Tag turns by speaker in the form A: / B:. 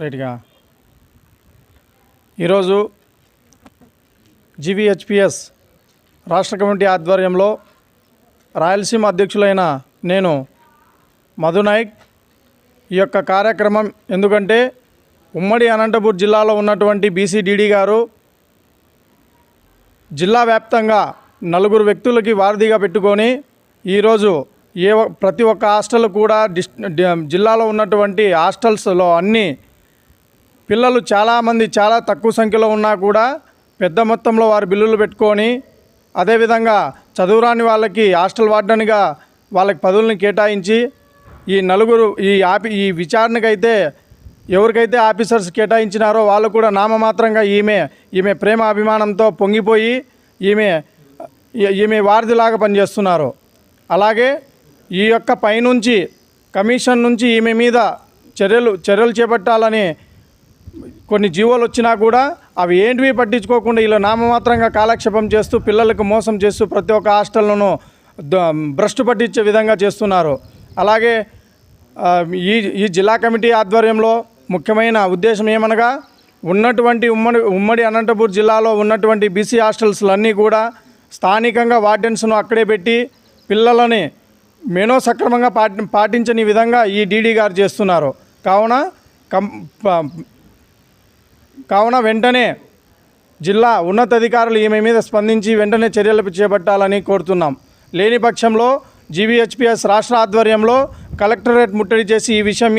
A: రైట్గా. ఈరోజు జీవీహెచ్పిఎస్ రాష్ట్ర కమిటీ ఆధ్వర్యంలో రాయలసీమ అధ్యక్షులైన నేను మధునాయక్ ఈ యొక్క కార్యక్రమం ఎందుకంటే ఉమ్మడి అనంతపూర్ జిల్లాలో ఉన్నటువంటి బీసీడీడీ గారు జిల్లా వ్యాప్తంగా నలుగురు వ్యక్తులకి వారధిగా పెట్టుకొని ఈరోజు ఏ ప్రతి ఒక్క హాస్టల్ కూడా డిస్ జిల్లాలో ఉన్నటువంటి హాస్టల్స్లో అన్నీ పిల్లలు చాలామంది చాలా తక్కువ సంఖ్యలో ఉన్నా కూడా పెద్ద మొత్తంలో వారు బిల్లులు పెట్టుకొని అదేవిధంగా చదువురాని వాళ్ళకి హాస్టల్ వార్డెన్గా వాళ్ళకి పదవులను కేటాయించి ఈ నలుగురు ఈ ఆపి ఈ విచారణకైతే ఎవరికైతే ఆఫీసర్స్ కేటాయించినారో వాళ్ళు కూడా నామమాత్రంగా ఈమె ఈమె ప్రేమ అభిమానంతో పొంగిపోయి ఈమె ఈ- ఈమె వారధిలాగా పనిచేస్తున్నారు. అలాగే ఈ యొక్క పైనుంచి కమిషన్ నుంచి ఈమె మీద చర్యలు చర్యలు చేపట్టాలని కొన్ని జీవోలు వచ్చినా కూడా అవి ఏంటివి పట్టించుకోకుండా ఇలా నామమాత్రంగా కాలక్షేపం చేస్తూ పిల్లలకు మోసం చేస్తూ ప్రతి ఒక్క హాస్టల్లోనూ భ్రష్టు పట్టించే విధంగా చేస్తున్నారు. అలాగే ఈ ఈ జిల్లా కమిటీ ఆధ్వర్యంలో ముఖ్యమైన ఉద్దేశం ఏమనగా ఉన్నటువంటి ఉమ్మడి ఉమ్మడి అనంతపూర్ జిల్లాలో ఉన్నటువంటి బీసీ హాస్టల్స్లన్నీ కూడా స్థానికంగా వార్డెన్స్ను అక్కడే పెట్టి పిల్లలని మెనో సక్రమంగా పాటి పాటించని విధంగా ఈ డీడీ గారు చేస్తున్నారు. కావున కం ప- కావున వెంటనే జిల్లా ఉన్నతాధికారులు ఈమె మీద స్పందించి వెంటనే చర్యలు చేపట్టాలని కోరుతున్నాం. లేని పక్షంలో జీవీహెచ్పిఎస్ రాష్ట్ర ఆధ్వర్యంలో కలెక్టరేట్ ముట్టడి చేసి ఈ విషయం మీద